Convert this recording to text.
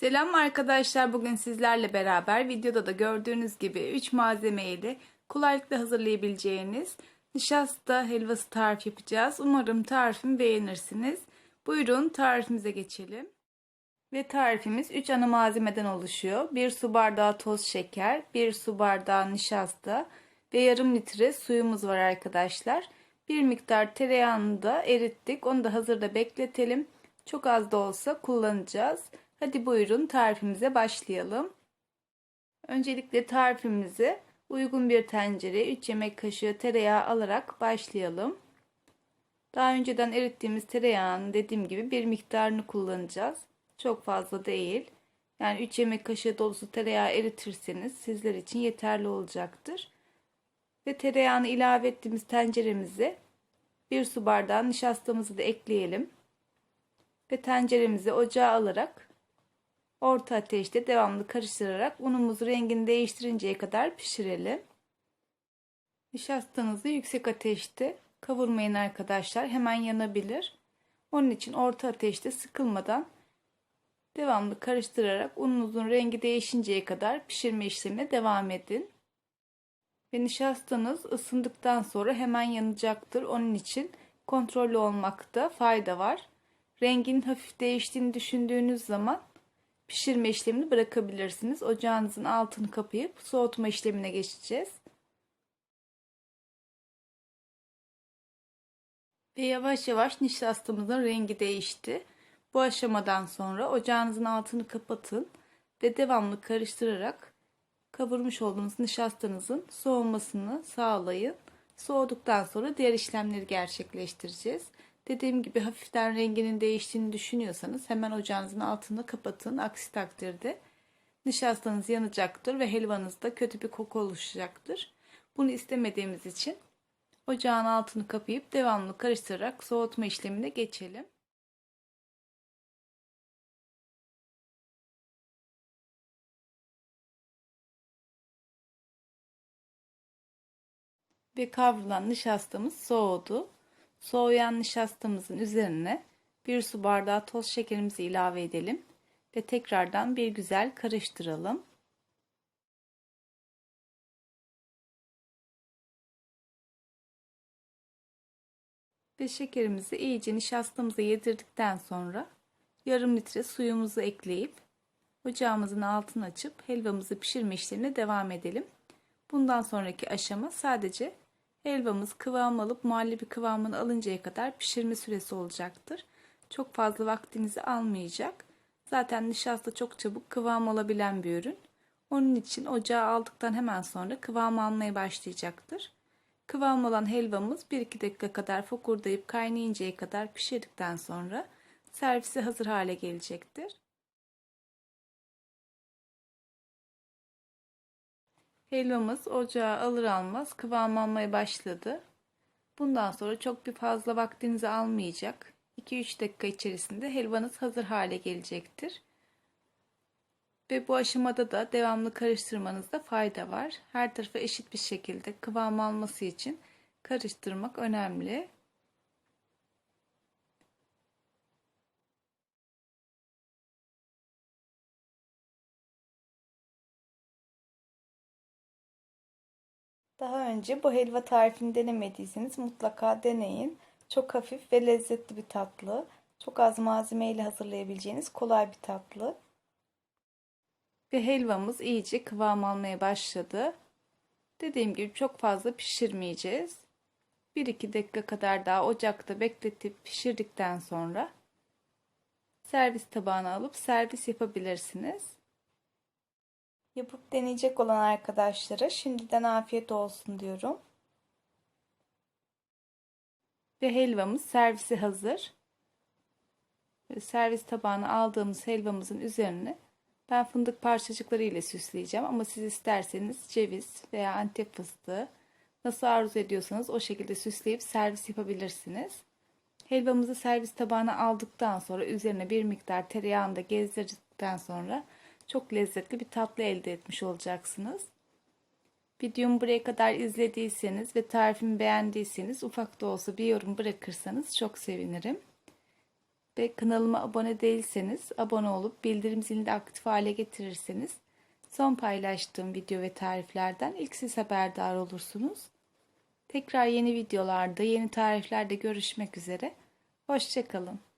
Selam arkadaşlar. Bugün sizlerle beraber videoda da gördüğünüz gibi 3 malzeme ile kolaylıkla hazırlayabileceğiniz nişasta helvası tarif yapacağız. Umarım tarifimi beğenirsiniz. Buyurun tarifimize geçelim. Ve tarifimiz 3 ana malzemeden oluşuyor. 1 su bardağı toz şeker, 1 su bardağı nişasta ve yarım litre suyumuz var arkadaşlar. Bir miktar tereyağını da erittik. Onu da hazırda bekletelim. Çok az da olsa kullanacağız. Hadi buyurun tarifimize başlayalım. Öncelikle tarifimizi uygun bir tencereye 3 yemek kaşığı tereyağı alarak başlayalım. Daha önceden erittiğimiz tereyağının dediğim gibi bir miktarını kullanacağız. Çok fazla değil. Yani 3 yemek kaşığı dolusu tereyağı eritirseniz sizler için yeterli olacaktır. Ve tereyağını ilave ettiğimiz tenceremize bir su bardağı nişastamızı da ekleyelim. Ve tenceremizi ocağa alarak orta ateşte devamlı karıştırarak unumuzu rengini değiştirinceye kadar pişirelim. Nişastanızı yüksek ateşte kavurmayın arkadaşlar. Hemen yanabilir. Onun için orta ateşte sıkılmadan devamlı karıştırarak ununuzun rengi değişinceye kadar pişirme işlemine devam edin. Ve nişastanız ısındıktan sonra hemen yanacaktır. Onun için kontrollü olmakta fayda var. Rengin hafif değiştiğini düşündüğünüz zaman pişirme işlemini bırakabilirsiniz. Ocağınızın altını kapayıp soğutma işlemine geçeceğiz. Ve yavaş yavaş nişastamızın rengi değişti. Bu aşamadan sonra ocağınızın altını kapatın ve devamlı karıştırarak kavurmuş olduğunuz nişastanızın soğumasını sağlayın. Soğuduktan sonra diğer işlemleri gerçekleştireceğiz. Dediğim gibi hafiften renginin değiştiğini düşünüyorsanız hemen ocağınızın altını kapatın. Aksi takdirde nişastanız yanacaktır ve helvanızda kötü bir koku oluşacaktır. Bunu istemediğimiz için ocağın altını kapayıp devamlı karıştırarak soğutma işlemine geçelim. Ve kavrulan nişastamız soğudu. Soğuyan nişastamızın üzerine bir su bardağı toz şekerimizi ilave edelim ve tekrardan bir güzel karıştıralım. Ve şekerimizi iyice nişastamıza yedirdikten sonra yarım litre suyumuzu ekleyip ocağımızın altını açıp helvamızı pişirme işlemine devam edelim. Bundan sonraki aşama sadece Helvamız kıvam alıp muhallebi kıvamını alıncaya kadar pişirme süresi olacaktır. Çok fazla vaktinizi almayacak. Zaten nişasta çok çabuk kıvam alabilen bir ürün. Onun için ocağa aldıktan hemen sonra kıvam almaya başlayacaktır. Kıvam alan helvamız 1-2 dakika kadar fokurdayıp kaynayıncaya kadar pişirdikten sonra servise hazır hale gelecektir. Helvamız ocağa alır almaz kıvam almaya başladı. Bundan sonra çok bir fazla vaktinizi almayacak. 2-3 dakika içerisinde helvanız hazır hale gelecektir. Ve bu aşamada da devamlı karıştırmanızda fayda var. Her tarafı eşit bir şekilde kıvam alması için karıştırmak önemli. Daha önce bu helva tarifini denemediyseniz mutlaka deneyin. Çok hafif ve lezzetli bir tatlı. Çok az malzeme ile hazırlayabileceğiniz kolay bir tatlı. Ve helvamız iyice kıvam almaya başladı. Dediğim gibi çok fazla pişirmeyeceğiz. 1-2 dakika kadar daha ocakta bekletip pişirdikten sonra servis tabağına alıp servis yapabilirsiniz. Yapıp deneyecek olan arkadaşlara şimdiden afiyet olsun diyorum. Ve helvamız servisi hazır. Servis tabağına aldığımız helvamızın üzerine ben fındık parçacıkları ile süsleyeceğim ama siz isterseniz ceviz veya antep fıstığı nasıl arzu ediyorsanız o şekilde süsleyip servis yapabilirsiniz. Helvamızı servis tabağına aldıktan sonra üzerine bir miktar tereyağını da gezdirdikten sonra çok lezzetli bir tatlı elde etmiş olacaksınız. Videomu buraya kadar izlediyseniz ve tarifimi beğendiyseniz ufak da olsa bir yorum bırakırsanız çok sevinirim. ve kanalıma abone değilseniz abone olup bildirim zilini de aktif hale getirirseniz son paylaştığım video ve tariflerden ilk siz haberdar olursunuz. Tekrar yeni videolarda, yeni tariflerde görüşmek üzere. Hoşçakalın.